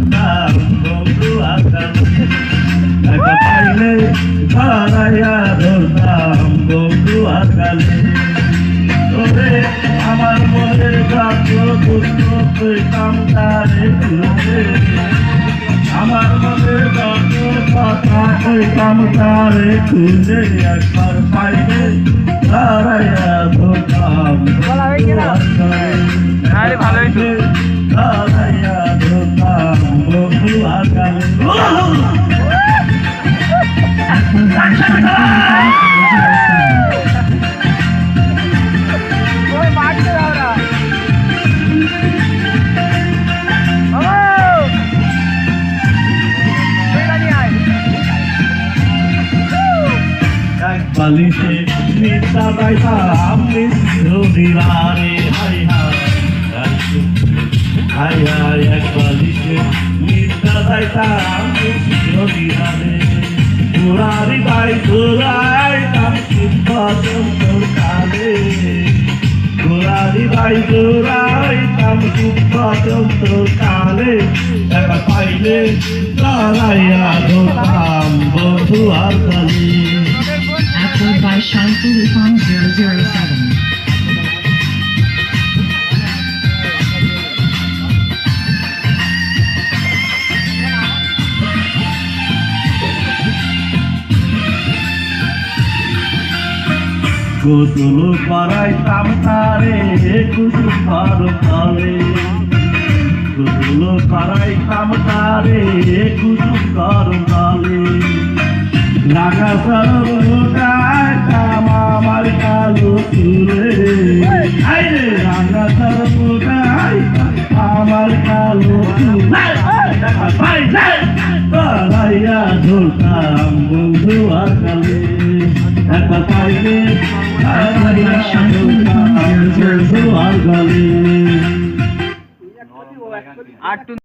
ধরতাম বন্ধু আকালে একা পাইলে ধরাইয়া ধরতাম বন্ধু আকালে তোরে আমার মনের গাছ দুঃখ পেতাম তারে আমার মনের গাছ কথা পেতাম তুলে একবার পাইলে ধরাইয়া বালিশে মিথ্যা পাইতা আমি রবিবারে হাই হাই হাই এক বালিশে মিথ্যা পাইতা আমি রবিবারে। তোরারি ভাই তোরাই তাম তোর কালে তোরারি ভাই তোরাই তাম তোর কালে একা পাইলে তারাইয়া ধরতাম বন্ধু আর কালী by Shanti 007. গোসল করাইতাম তারে কুসুম পার তলে গোসল করাইতাম তারে কুসুম কর তলে রাগা সরবটাইতাম আমার কালো চুলে আইরে রাগা সরবটাইতাম আমার কালো পালাইয়া ধরতাম বন্ধু